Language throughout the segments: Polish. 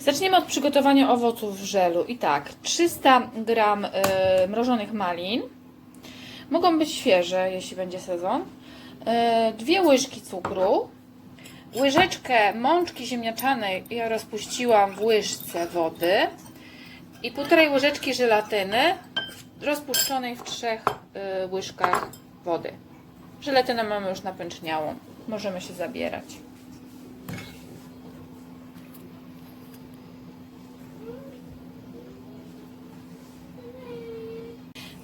Zaczniemy od przygotowania owoców w żelu. I tak, 300 gram y, mrożonych malin. Mogą być świeże, jeśli będzie sezon. Y, dwie łyżki cukru. Łyżeczkę mączki ziemniaczanej ja rozpuściłam w łyżce wody. I półtorej łyżeczki żelatyny rozpuszczonej w trzech y, łyżkach wody. Żelatynę mamy już napęczniałą. Możemy się zabierać.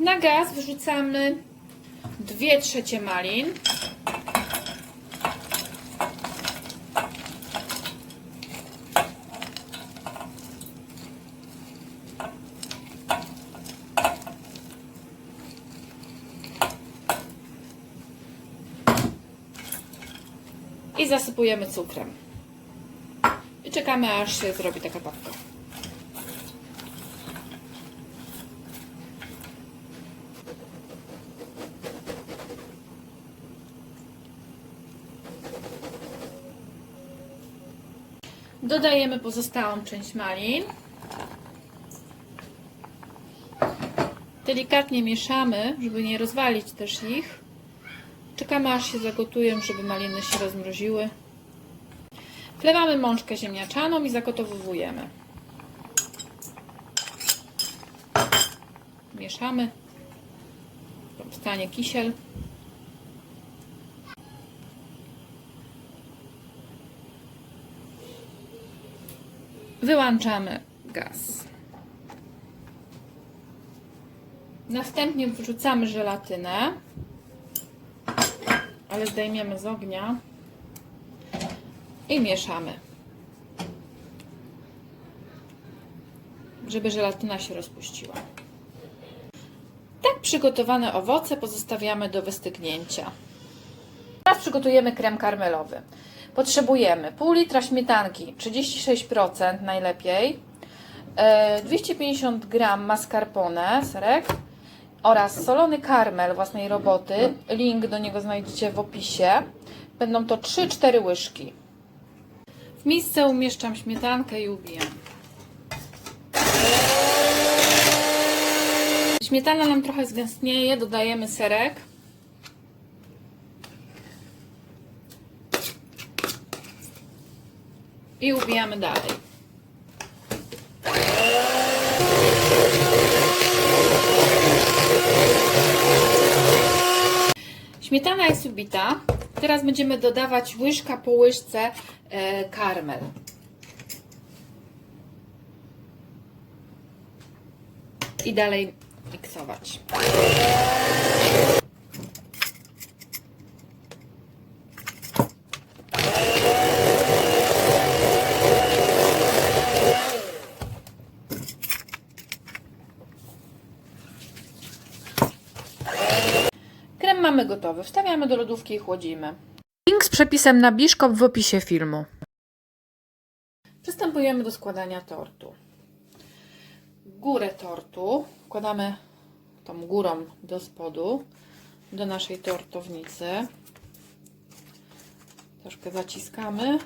Na gaz wrzucamy 2 trzecie malin. I zasypujemy cukrem. I czekamy aż się zrobi taka papka. Dodajemy pozostałą część malin. Delikatnie mieszamy, żeby nie rozwalić też ich. Czekamy aż się zagotują, żeby maliny się rozmroziły. Wlewamy mączkę ziemniaczaną i zagotowujemy. Mieszamy. Powstanie kisiel. Wyłączamy gaz. Następnie wrzucamy żelatynę, ale zdejmiemy z ognia i mieszamy. Żeby żelatyna się rozpuściła. Tak przygotowane owoce pozostawiamy do wystygnięcia. Teraz przygotujemy krem karmelowy. Potrzebujemy pół litra śmietanki, 36% najlepiej, e, 250 g mascarpone, serek oraz solony karmel własnej roboty. Link do niego znajdziecie w opisie. Będą to 3-4 łyżki. W misce umieszczam śmietankę i ubijam. Śmietana nam trochę zgęstnieje, dodajemy serek. I ubijamy dalej. Śmietana jest ubita. Teraz będziemy dodawać łyżka po łyżce e, karmel. I dalej miksować. Krem mamy gotowy. Wstawiamy do lodówki i chłodzimy. Link z przepisem na Biszkop w opisie filmu. Przystępujemy do składania tortu. Górę tortu wkładamy tą górą do spodu do naszej tortownicy. Troszkę zaciskamy.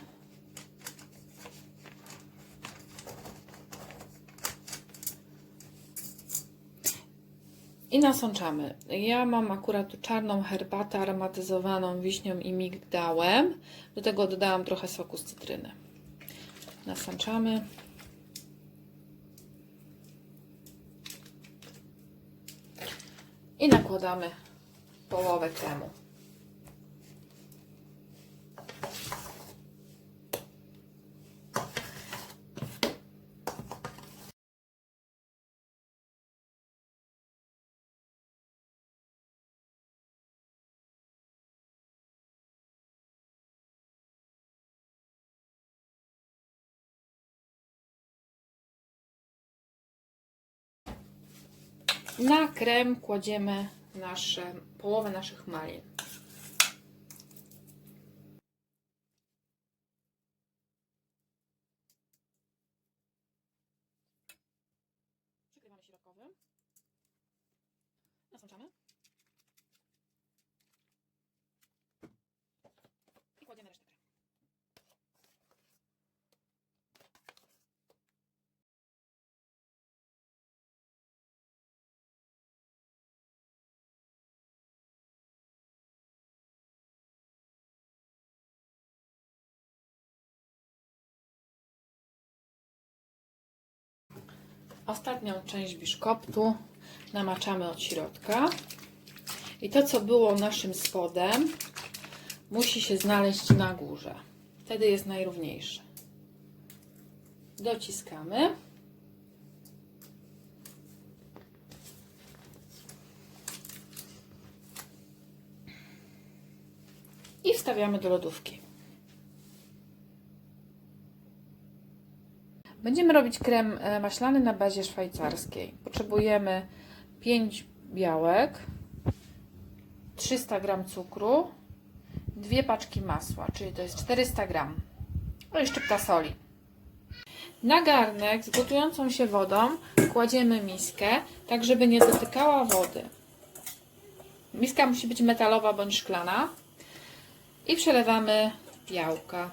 I nasączamy. Ja mam akurat czarną herbatę aromatyzowaną wiśnią i migdałem. Do tego dodałam trochę soku z cytryny. Nasączamy. I nakładamy połowę kremu. Na krem kładziemy nasze, połowę naszych malin. Przykrywamy środkowym. Nasączamy. Ostatnią część biszkoptu namaczamy od środka. I to, co było naszym spodem, musi się znaleźć na górze. Wtedy jest najrówniejsze. Dociskamy. I wstawiamy do lodówki. Będziemy robić krem e, maślany na bazie szwajcarskiej. Potrzebujemy 5 białek, 300 g cukru, dwie paczki masła, czyli to jest 400 g. No i szczypta soli. Na garnek z gotującą się wodą kładziemy miskę, tak żeby nie dotykała wody. Miska musi być metalowa bądź szklana. I przelewamy białka.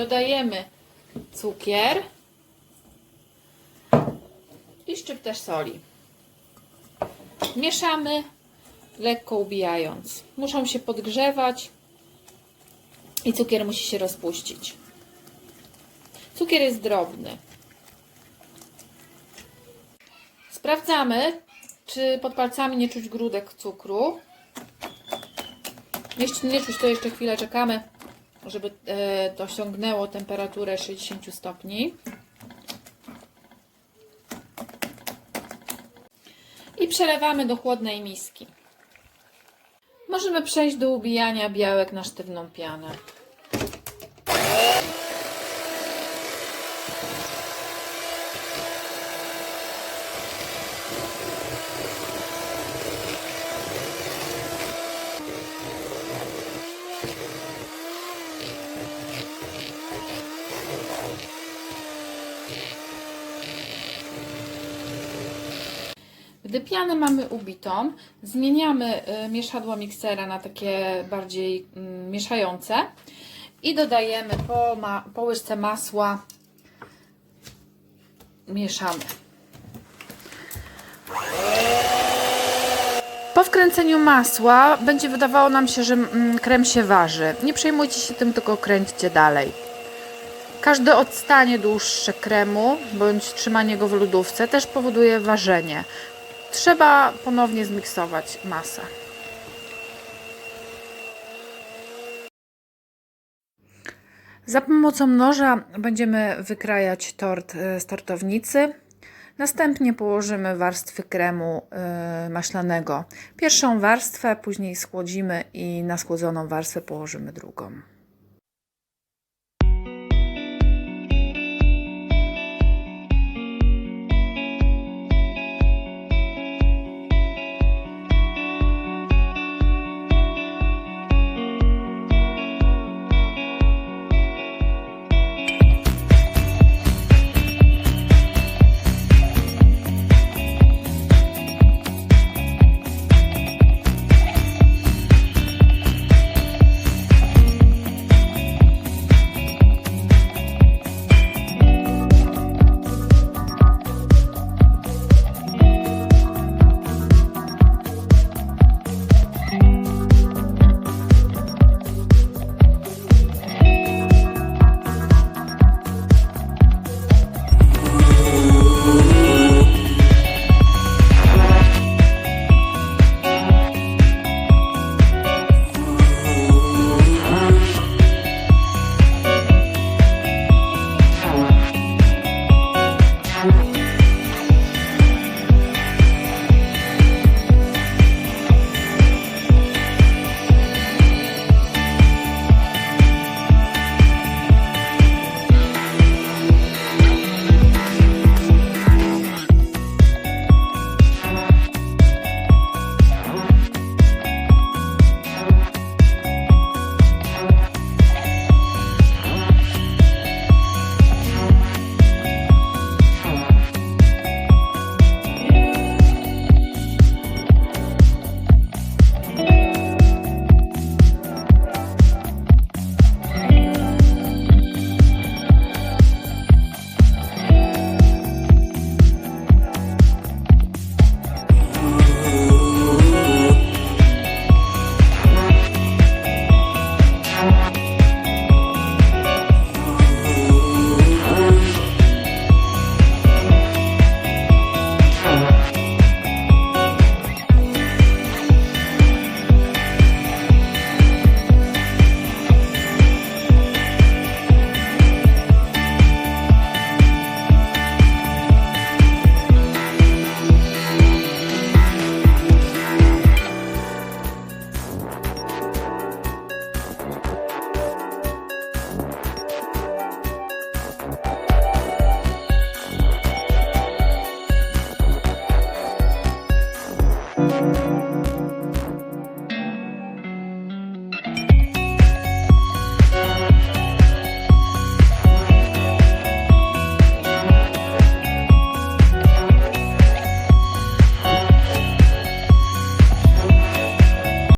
Dodajemy cukier i szczyptę soli. Mieszamy, lekko ubijając. Muszą się podgrzewać i cukier musi się rozpuścić. Cukier jest drobny. Sprawdzamy, czy pod palcami nie czuć grudek cukru. Jeśli nie czuć, to jeszcze chwilę czekamy, żeby e, to osiągnęło temperaturę 60 stopni. I przelewamy do chłodnej miski. Możemy przejść do ubijania białek na sztywną pianę. Gdy pianę mamy ubitą, zmieniamy y, mieszadło miksera na takie bardziej mm, mieszające i dodajemy po, ma, po łyżce masła. Mieszamy. Po wkręceniu masła będzie wydawało nam się, że mm, krem się waży. Nie przejmujcie się tym, tylko kręćcie dalej. Każde odstanie dłuższe kremu bądź trzymanie go w lodówce też powoduje ważenie. Trzeba ponownie zmiksować masę. Za pomocą noża będziemy wykrajać tort e, z tortownicy. Następnie położymy warstwy kremu e, maślanego. Pierwszą warstwę, później schłodzimy i na schłodzoną warstwę położymy drugą.